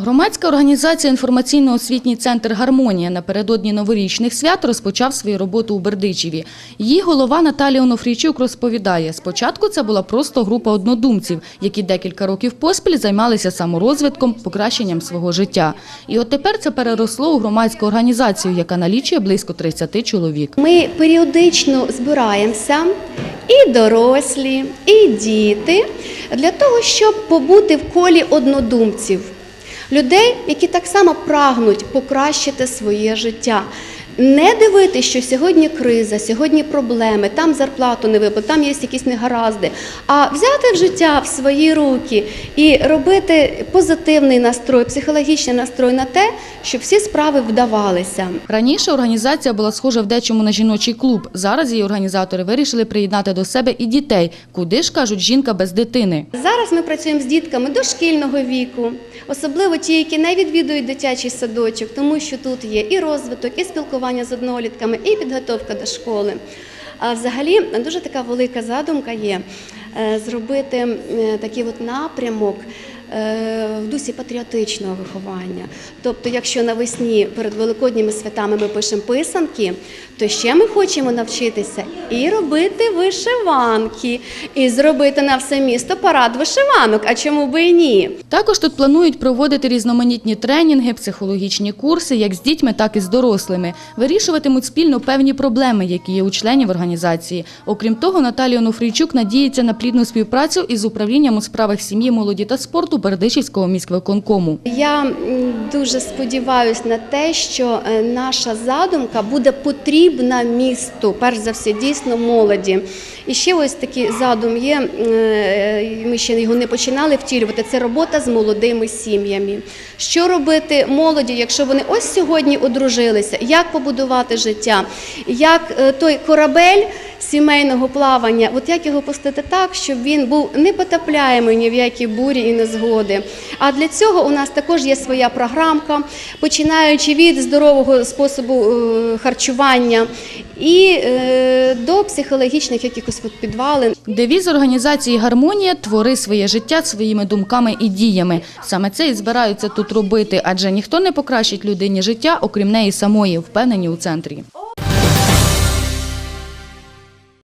Громадська організація інформаційно-освітній центр Гармонія напередодні новорічних свят розпочав свою роботу у Бердичеві. Її голова Наталія Онофрійчук розповідає, спочатку це була просто група однодумців, які декілька років поспіль займалися саморозвитком, покращенням свого життя. І от тепер це переросло у громадську організацію, яка налічує близько 30 чоловік. Ми періодично збираємося, і дорослі, і діти, для того, щоб побути в колі однодумців, людей, які так само прагнуть покращити своє життя. Не дивитися, що сьогодні криза, сьогодні проблеми, там зарплату не виплат, там є якісь негаразди, а взяти в життя в свої руки і робити позитивний настрой, психологічний настрой на те, щоб всі справи вдавалися. Раніше організація була схожа в дечому на жіночий клуб. Зараз її організатори вирішили приєднати до себе і дітей. Куди ж кажуть жінка без дитини? Зараз ми працюємо з дітками дошкільного віку, особливо ті, які не відвідують дитячий садочок, тому що тут є і розвиток, і спілкування з однолітками, і підготовка до школи. А взагалі дуже така велика задумка є е, зробити е, такий от напрямок. В дусі патріотичного виховання. Тобто, якщо навесні перед великодніми святами ми пишемо писанки, то ще ми хочемо навчитися і робити вишиванки, і зробити на все місто парад вишиванок. А чому би і ні? Також тут планують проводити різноманітні тренінги, психологічні курси, як з дітьми, так і з дорослими. Вирішуватимуть спільно певні проблеми, які є у членів організації. Окрім того, Наталія Онуфрійчук надіється на плідну співпрацю із управлінням у справах сім'ї, молоді та спорту Бердичівського міськвиконкому. Я дуже сподіваюся на те, що е, наша задумка буде потрібна місту, перш за все, дійсно молоді. І ще ось такий задум є. е, Ми ще його не починали втілювати. Це робота з молодими сім'ями. Що робити молоді, якщо вони ось сьогодні одружилися? Як побудувати життя? Як е, той корабель сімейного плавання, от як його пустити так, щоб він був непотопляємий ні в які бурі і незгоди. А для цього у нас також є своя програмка, починаючи від здорового способу е, харчування і е, до психологічних якихось підвалин. Девіз організації Гармонія твори своє життя своїми думками і діями. Саме це і збираються тут робити, адже ніхто не покращить людині життя, окрім неї самої, впевнені у центрі.